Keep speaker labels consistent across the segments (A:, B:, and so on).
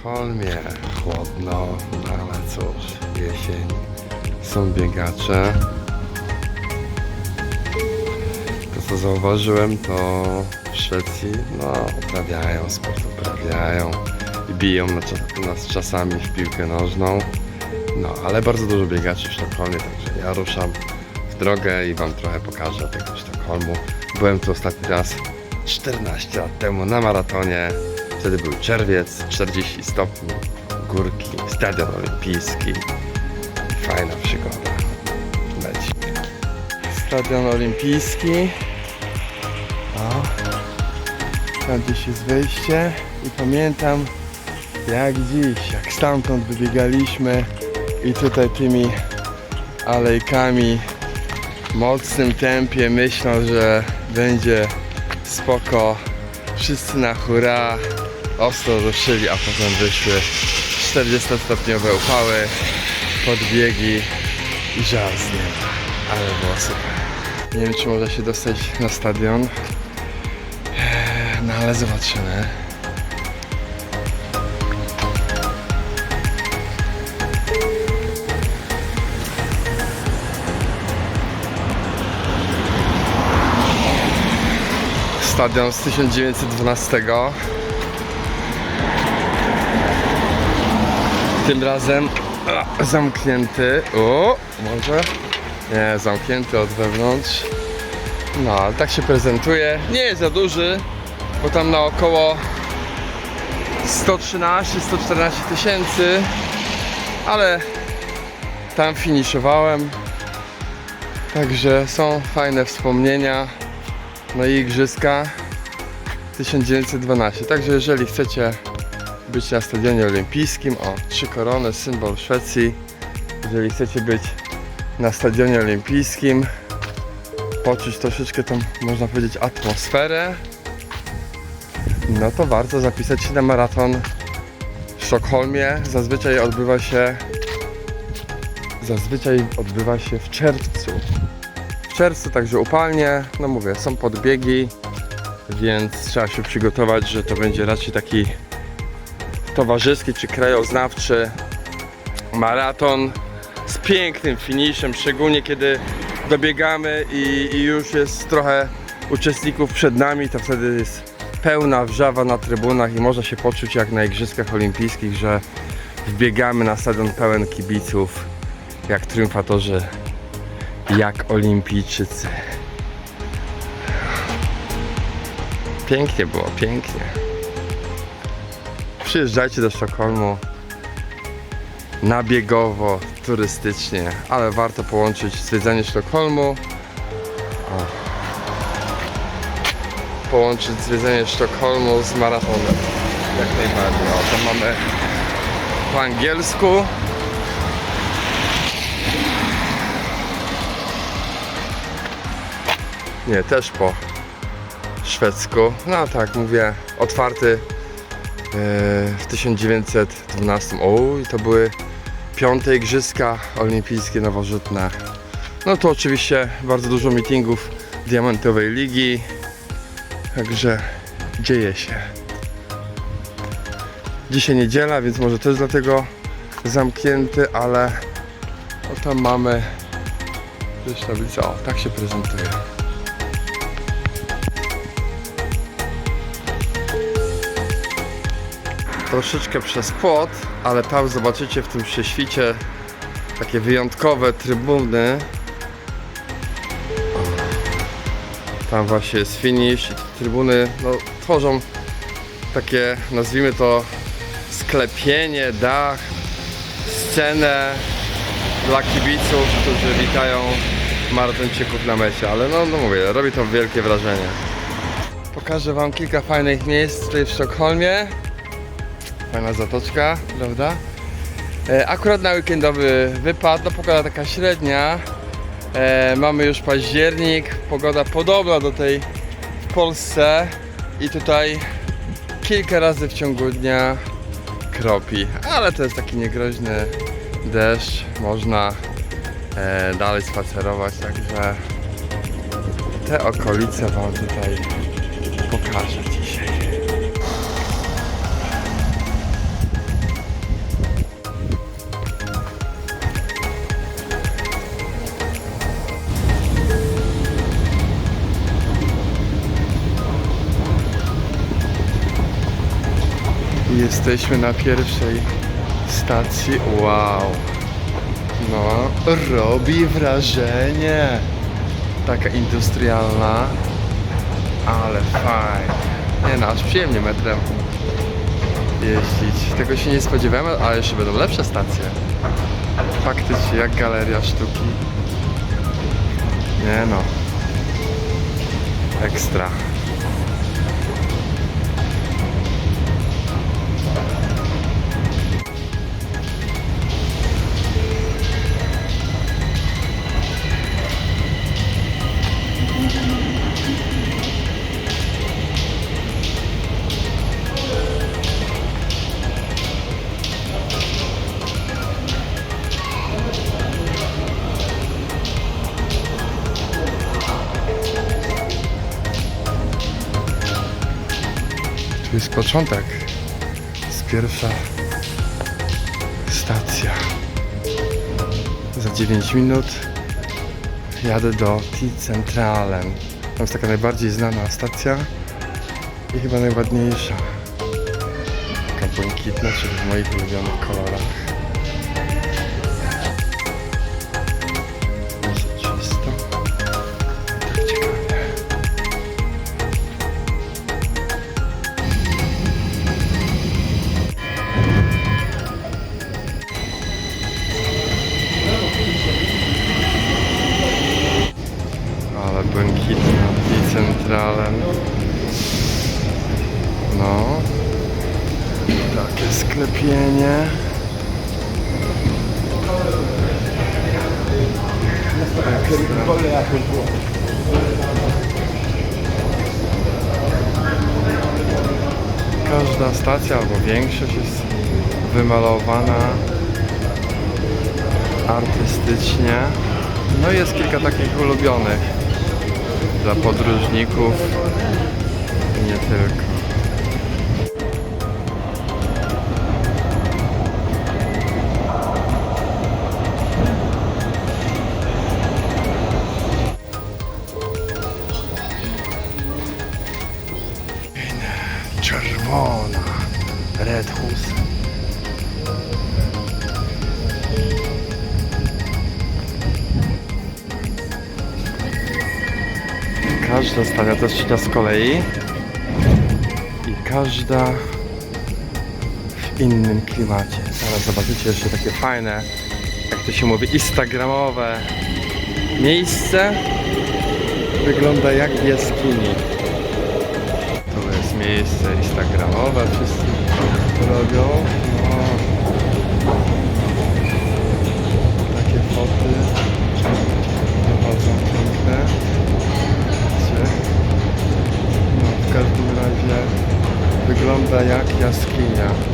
A: Sztokholmie chłodno, no ale cóż, jesień, są biegacze. To co zauważyłem, to w Szwecji, no uprawiają sport, uprawiają i biją nas czasami w piłkę nożną. No, ale bardzo dużo biegaczy w Sztokholmie, także ja ruszam w drogę i Wam trochę pokażę tego Sztokholmu. Byłem tu ostatni raz 14 lat temu na maratonie. Wtedy był czerwiec, 40 stopni, górki, stadion olimpijski. Fajna przygoda. Leci. Stadion olimpijski. O. Tam gdzieś jest wejście i pamiętam jak dziś, jak stamtąd wybiegaliśmy i tutaj tymi alejkami w mocnym tempie myślą, że będzie spoko. Wszyscy na hura, ostro ruszyli, a potem wyszły 40-stopniowe upały, podbiegi i nieba. Ale było super. Nie wiem, czy można się dostać na stadion, Eee, no ale zobaczymy. Stadion z 1912. Tym razem zamknięty. O, może? Nie, zamknięty od wewnątrz. No, tak się prezentuje. Nie jest za duży, bo tam naokoło 113-114 tysięcy, ale tam finiszowałem. Także są fajne wspomnienia. No i Igrzyska 1912. Także jeżeli chcecie być na stadionie olimpijskim, o, trzy korony, symbol Szwecji. Jeżeli chcecie być na stadionie olimpijskim, poczuć troszeczkę tą, można powiedzieć, atmosferę, no to warto zapisać się na maraton w Sztokholmie. Zazwyczaj odbywa się zazwyczaj odbywa się w czerwcu. W czerwcu także upalnie, no mówię, są podbiegi, więc trzeba się przygotować, że to będzie raczej taki towarzyski czy krajoznawczy maraton z pięknym finiszem, szczególnie kiedy dobiegamy i, i już jest trochę uczestników przed nami, to wtedy jest pełna wrzawa na trybunach i można się poczuć jak na Igrzyskach Olimpijskich, że wbiegamy na stadion pełen kibiców, jak triumfatorzy, jak olimpijczycy. Pięknie było, pięknie. Przyjeżdżajcie do Sztokholmu na biegowo, turystycznie, ale warto połączyć zwiedzanie Sztokholmu. Połączyć zwiedzanie Sztokholmu z maratonem. Jak najbardziej. O, to mamy po angielsku. Nie, też po szwedzku. No tak, mówię, otwarty w 1912. O, i to były piąte igrzyska olimpijskie nowożytne. No to oczywiście bardzo dużo meetingów Diamentowej Ligi. Także dzieje się. Dzisiaj niedziela, więc może jest dlatego zamknięty, ale o tam mamy też tablicę. O, tak się prezentuje. Troszeczkę przez płot, ale tam zobaczycie w tym prześwicie takie wyjątkowe trybuny. Tam właśnie jest finish i te trybuny no, tworzą takie, nazwijmy to, sklepienie, dach, scenę dla kibiców, którzy witają maratończyków na mecie, ale no, no mówię, robi to wielkie wrażenie. Pokażę Wam kilka fajnych miejsc tutaj w Sztokholmie. Fajna zatoczka, prawda? E, akurat na weekendowy wypad, no pogoda taka średnia. E, mamy już październik, pogoda podobna do tej w Polsce i tutaj kilka razy w ciągu dnia kropi, ale to jest taki niegroźny deszcz, można e, dalej spacerować, także te okolice Wam tutaj pokażę Jesteśmy na pierwszej stacji. Wow. No, robi wrażenie. Taka industrialna. Ale fajnie. Nie no, aż przyjemnie metrem jeździć. Tego się nie spodziewałem, ale jeszcze będą lepsze stacje. Faktycznie, jak galeria sztuki. Nie no. Ekstra. Jest początek. Jest pierwsza stacja. Za 9 minut jadę do T-Centralen. To jest taka najbardziej znana stacja i chyba najładniejsza. Taka błękitna, czyli w moich ulubionych kolorach. I centralem. No. Takie sklepienie. Każda stacja albo większość jest wymalowana artystycznie. No i jest kilka takich ulubionych dla podróżników i nie tylko. Stawia trzecia z kolei. I każda w innym klimacie. Zaraz zobaczycie jeszcze takie fajne, jak to się mówi, instagramowe miejsce. Wygląda jak w jaskini. To jest miejsce instagramowe, wszyscy robią. No. Takie foty wygląda jak jaskinia.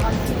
A: 了。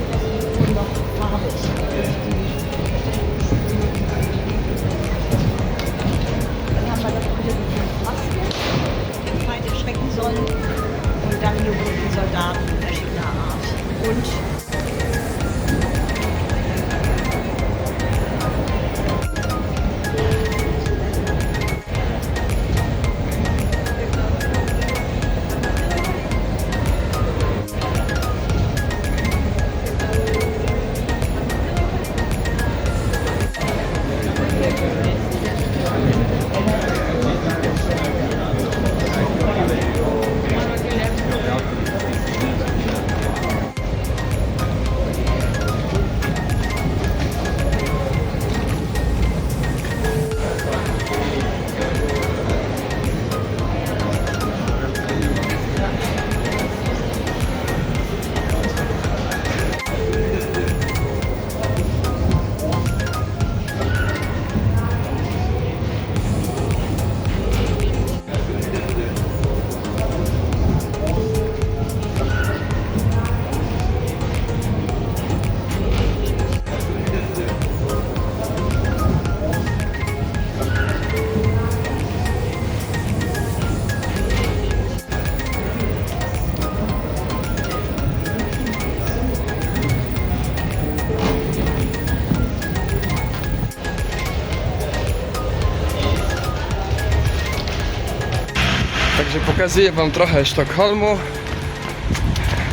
A: Pokazuję Wam trochę Sztokholmu.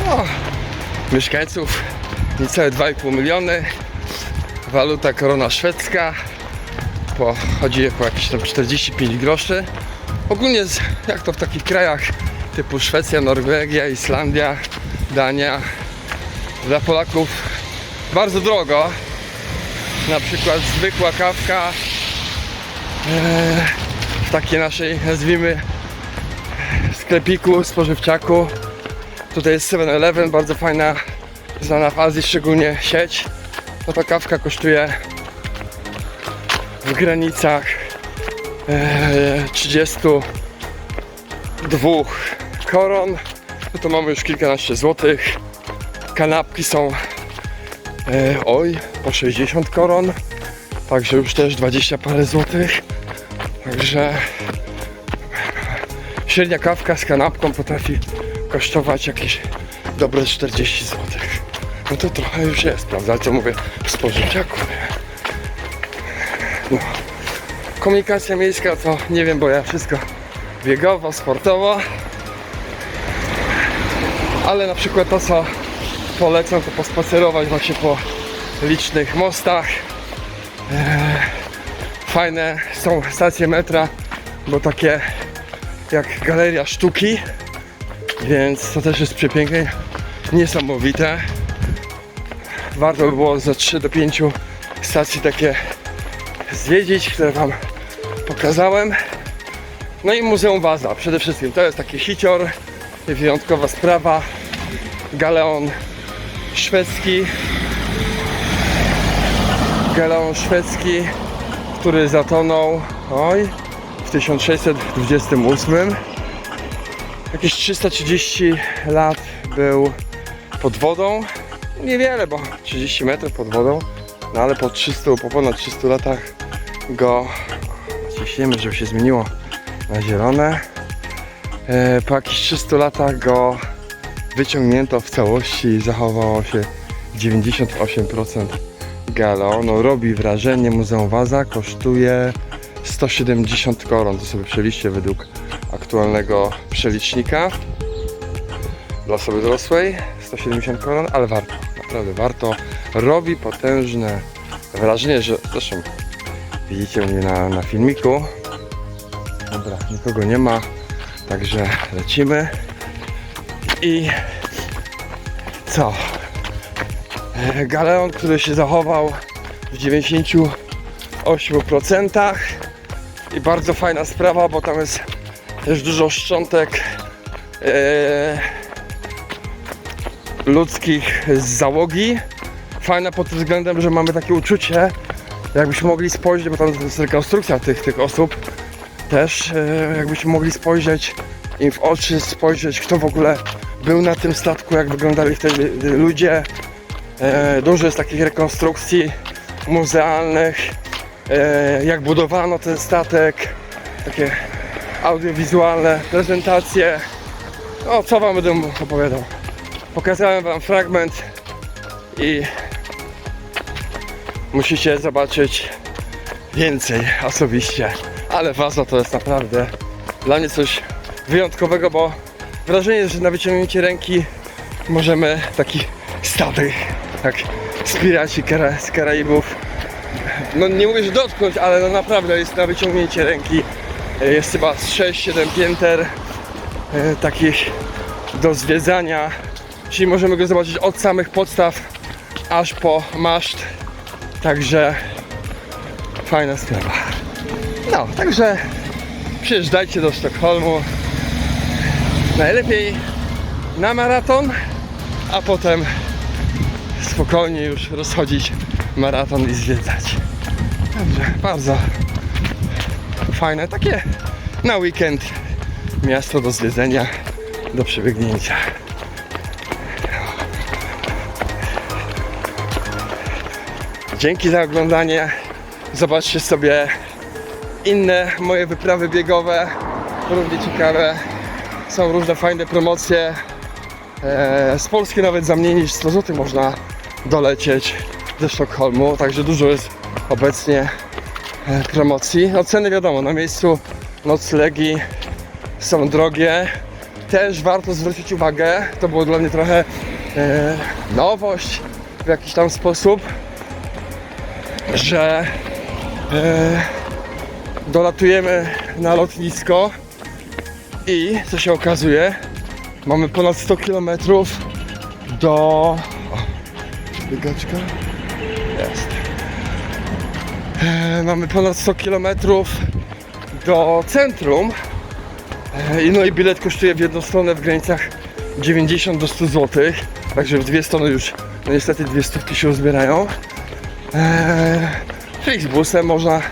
A: O, mieszkańców niecałe 2,5 miliony. Waluta korona szwedzka. Po, chodzi o jakieś tam 45 groszy. Ogólnie jak to w takich krajach typu Szwecja, Norwegia, Islandia, Dania. Dla Polaków bardzo drogo. Na przykład zwykła kawka e, w takiej naszej, nazwijmy, sklepiku, spożywczaku. Tutaj jest 7-Eleven, bardzo fajna, znana w Azji szczególnie sieć. No to kawka kosztuje w granicach e, 32 koron. No to mamy już kilkanaście złotych. Kanapki są e, oj, po 60 koron. Także już też 20 parę złotych. Także średnia kawka z kanapką potrafi kosztować jakieś dobre 40 zł. No to trochę już jest, prawda? Co mówię w spożywczaku. nie? No. Komunikacja miejska to nie wiem, bo ja wszystko biegowo, sportowo. Ale na przykład to co polecam to pospacerować właśnie po licznych mostach. Eee, fajne są stacje metra, bo takie jak galeria sztuki, więc to też jest przepiękne, niesamowite. Warto by było za 3 do 5 stacji takie zwiedzić, które Wam pokazałem. No i Muzeum Waza przede wszystkim. To jest taki hicior, wyjątkowa sprawa. Galeon szwedzki. Galeon szwedzki, który zatonął oj, w 1628. Jakieś 330 lat był pod wodą. Niewiele, bo 30 metrów pod wodą. No ale po 300, po ponad 300 latach go ciśniemy, żeby się zmieniło na zielone. E, po jakichś 300 latach go wyciągnięto w całości i zachowało się 98% galeonu. Robi wrażenie. Muzeum Waza kosztuje 170 koron. To sobie przeliczcie według aktualnego przelicznika dla osoby dorosłej 170 koron, ale warto, naprawdę warto. Robi potężne wrażenie, że zresztą widzicie mnie na, na filmiku. Dobra, nikogo nie ma, także lecimy. I co? E, Galeon, który się zachował w 98% i bardzo fajna sprawa, bo tam jest też dużo szczątek e, ludzkich z załogi. Fajna pod tym względem, że mamy takie uczucie, jakbyśmy mogli spojrzeć, bo tam jest rekonstrukcja tych, tych osób też, e, jakbyśmy mogli spojrzeć im w oczy, spojrzeć kto w ogóle był na tym statku, jak wyglądali wtedy ludzie. E, dużo jest takich rekonstrukcji muzealnych, e, jak budowano ten statek, takie audiowizualne prezentacje. O, co wam będę opowiadał? Pokazałem wam fragment i musicie zobaczyć więcej osobiście. Ale Waza to jest naprawdę dla mnie coś wyjątkowego, bo wrażenie że na wyciągnięcie ręki możemy taki statek, piraci Kara- z Karaibów. No nie mówię, że dotknąć, ale no naprawdę jest na wyciągnięcie ręki. E, Jest chyba z 6-7 pięter e, takich do zwiedzania. Czyli możemy go zobaczyć od samych podstaw aż po maszt. Także fajna sprawa. No, także przyjeżdżajcie do Sztokholmu. Najlepiej na maraton, a potem spokojnie już rozchodzić maraton i zwiedzać. Także bardzo fajne, takie na weekend miasto do zwiedzenia, do przebiegnięcia. Dzięki za oglądanie. Zobaczcie sobie inne moje wyprawy biegowe, równie ciekawe. Są różne fajne promocje. E, z Polski nawet za mniej niż 100 zł można dolecieć do Sztokholmu, także dużo jest obecnie promocji. No ceny wiadomo, na miejscu noclegi są drogie. Też warto zwrócić uwagę, to było dla mnie trochę e, nowość w jakiś tam sposób, że e, dolatujemy na lotnisko i co się okazuje, mamy ponad 100 km do... O, biegaczka? Jest. E, mamy ponad 100 km do centrum. E, no i bilet kosztuje w jedną stronę w granicach 90 do 100 zł. Także w dwie strony już no niestety dwie stówki się uzbierają. E, można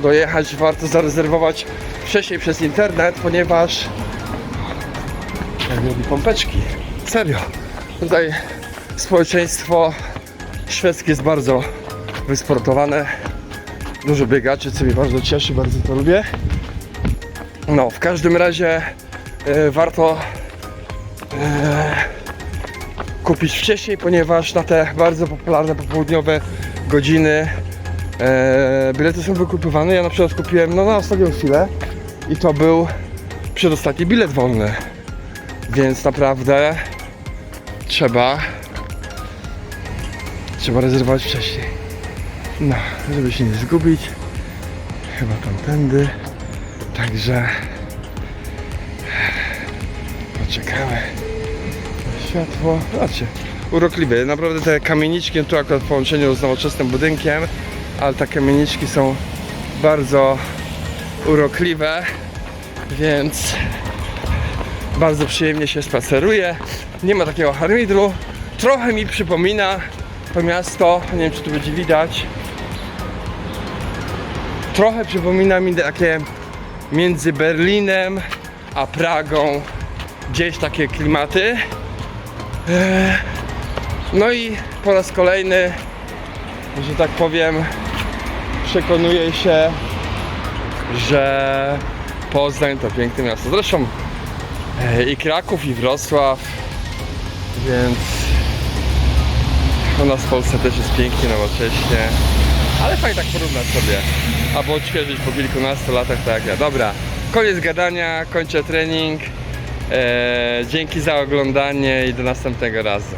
A: dojechać, warto zarezerwować wcześniej przez internet, ponieważ jak robi pompeczki. Serio. Tutaj społeczeństwo szwedzkie jest bardzo wysportowane. Dużo biegaczy, co mnie bardzo cieszy, bardzo to lubię. No, w każdym razie e, warto e, kupić wcześniej, ponieważ na te bardzo popularne popołudniowe godziny e, bilety są wykupywane. Ja na przykład kupiłem no, na ostatnią chwilę i to był przedostatni bilet wolny. Więc naprawdę trzeba trzeba rezerwować wcześniej. No, żeby się nie zgubić. Chyba tamtędy. Także poczekamy na światło. Zobaczcie, urokliwe. Naprawdę te kamieniczki tu akurat w połączeniu z nowoczesnym budynkiem, ale te kamieniczki są bardzo urokliwe, więc bardzo przyjemnie się spaceruje. Nie ma takiego harmidru. Trochę mi przypomina to miasto, nie wiem czy tu będzie widać. Trochę przypomina mi takie między Berlinem a Pragą gdzieś takie klimaty. Eee, No i po raz kolejny, że tak powiem, przekonuję się, że Poznań to piękne miasto. Zresztą e, i Kraków, i Wrocław, więc u nas w Polsce też jest pięknie, nowocześnie. Ale fajnie tak porównać sobie. Albo odświeżyć po kilkunastu latach, tak jak ja. Dobra, koniec gadania, kończę trening. Eee, dzięki za oglądanie i do następnego razu.